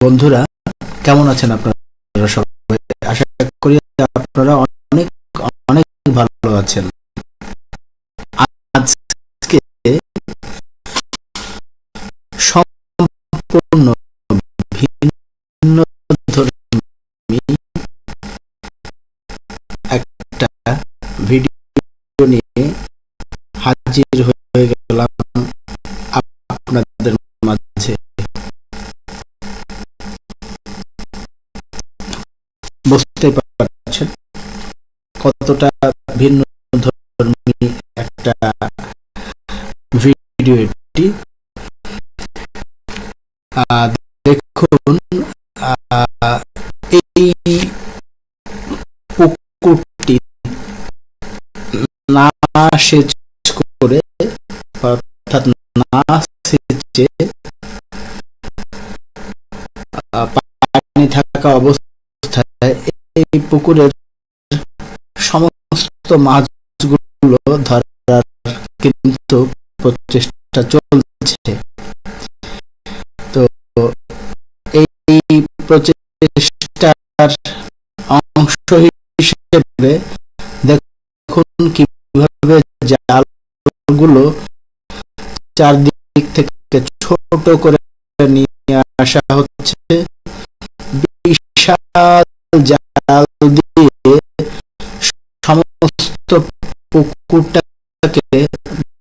বন্ধুরা, কেমন আছেন আপনারা সবাই? আশা করি আপনারা অনেক অনেক ভালো আছেন। আজকে সম্পূর্ণ ভিন্ন একটা ভিডিও নিয়ে হাজির হয়ে বুঝতে পারছেন কতটা ভিন্ন ধর্মী একটা ভিডিও এটি। দেখুন এই পুকুরটি না সেচ করে, অর্থাৎ না সেচে পানি থাকা অবস্থায় এই পুকুরের সমস্ত মাছগুলো ধরার কিন্তু প্রচেষ্টা চলছে। তো এই প্রচেষ্টার অংশ হিসেবে দেখুন কীভাবে জালগুলো চারদিক থেকে ছোট করে নিয়ে আসা হচ্ছে। পুকুরটাকে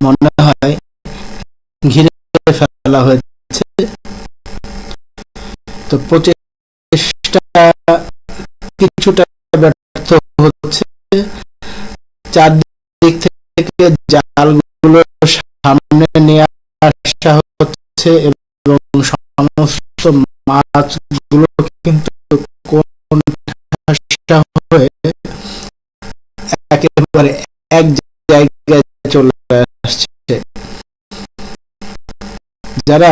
মনে হয় ঘিরে ফেলা হয়েছে। তো প্রচেষ্টা কিছুটা ব্যর্থ হচ্ছে। চারদিক থেকে জালগুলো সামনে নিয়ে আসা হচ্ছে এবং সমস্ত মাছগুলো কিন্তু কোন হয়ে একেবারে এক যারা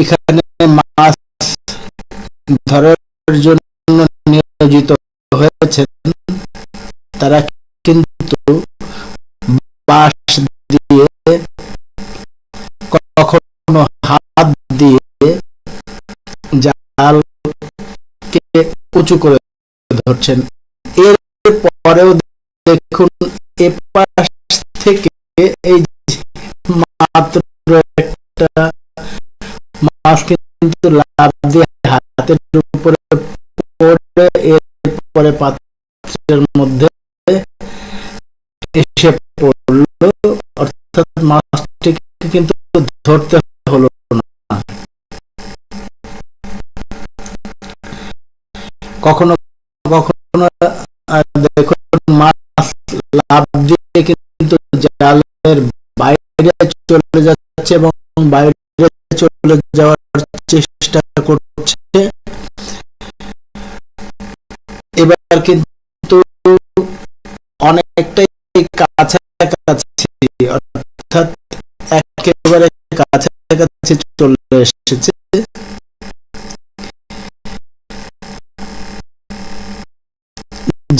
এখানে মাছ ধরার জন্য নিয়োজিত হয়েছেন, তারা কিন্তু বাঁশ দিয়ে, কখনো হাত দিয়ে জালকে উঁচু করে ধরছেন। এর পরেও দেখুন এ পাশ থেকে এই মাত্র একটা মাছ কিন্তু লাভ দিয়ে হাতের উপরে পড়ে, এরপরে পাত্রের মধ্যে এসে পড়ল। অর্থাৎ মাছটিকে কিন্তু ধরতে হলো না। কখনো কখনো মাছ লাভ দিয়ে কিন্তু জালের বাইরে চলে যাচ্ছে এবং বাইরে চলে যাওয়ার চেষ্টা করছে। এবার কিন্তু অনেকটাই কাছাকাছি, অর্থাৎ একেবারে কাছাকাছি চলে এসেছে।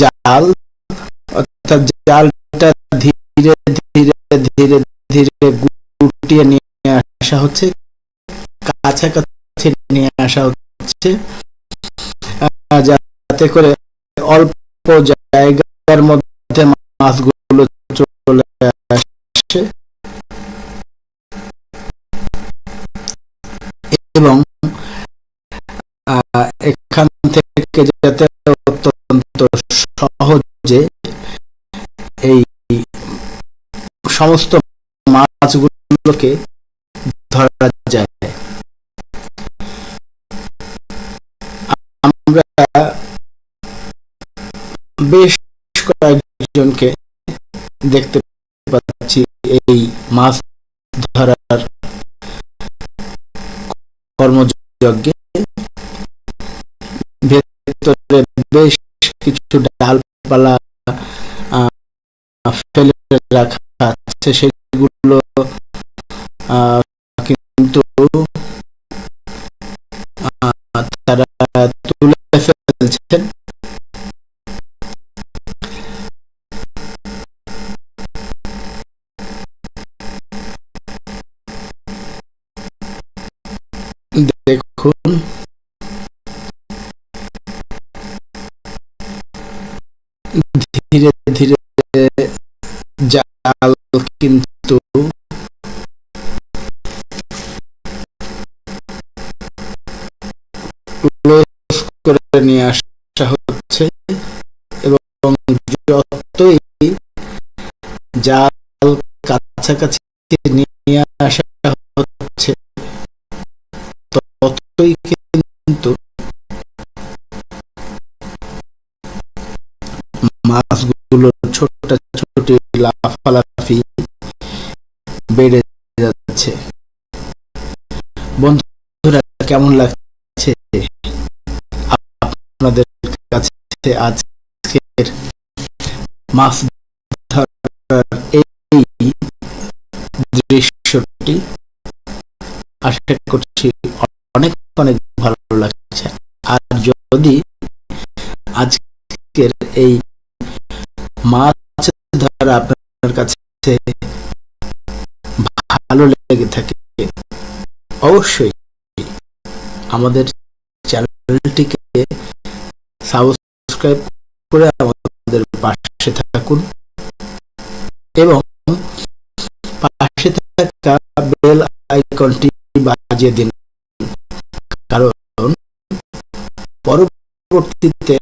জাল, অর্থাৎ জালটা ধীরে ধীরে ধীরে ধীরে গুটিয়ে নিয়ে আসা হচ্ছে। কাছাকাছি নিয়ে আসা হচ্ছে যাতে করে অল্প জায়গার মধ্যে মাছগুলো চলে আসে। এবং এখান থেকে যাতে অত্যন্ত সহজে এই সমস্ত মাছগুলোকে ধরা বেশ কয়েকজনকে দেখতে পাচ্ছি এই মাছ ধরার কর্মযজ্ঞে। ভেতরে বেশ কিছু ডালপালা ফেলে রাখা আছে। সেগুলো কিন্তু তারা ফেলছেন দেখুন। ধীরে ধীরে জাল কিন্তু করে নিয়ে আসা হচ্ছে এবং যতই জাল কাছাকাছি নিয়ে আসা হচ্ছে, ততই কিন্তু মাছগুলো ছোট ছোট লাফালাফি বেড়ে যাচ্ছে। বন্ধুরা, কেমন লাগছে? আপনাদের কাছে আজকের মাছ ধরার এই দৃশ্যটি আশা করছি অনেক অনেক ভালো লাগছে। আর যদি আজকের এই মাছ ধরা আপনার কাছে ভালো লেগে থাকে, অবশ্যই আমাদের চ্যানেলটিকে সাবস্ক্রাইব করে আমাদের পাশে থাকুন এবং পাশে থাকা বেল আইকনটি বাজিয়ে দিন। কারণ পরবর্তীতে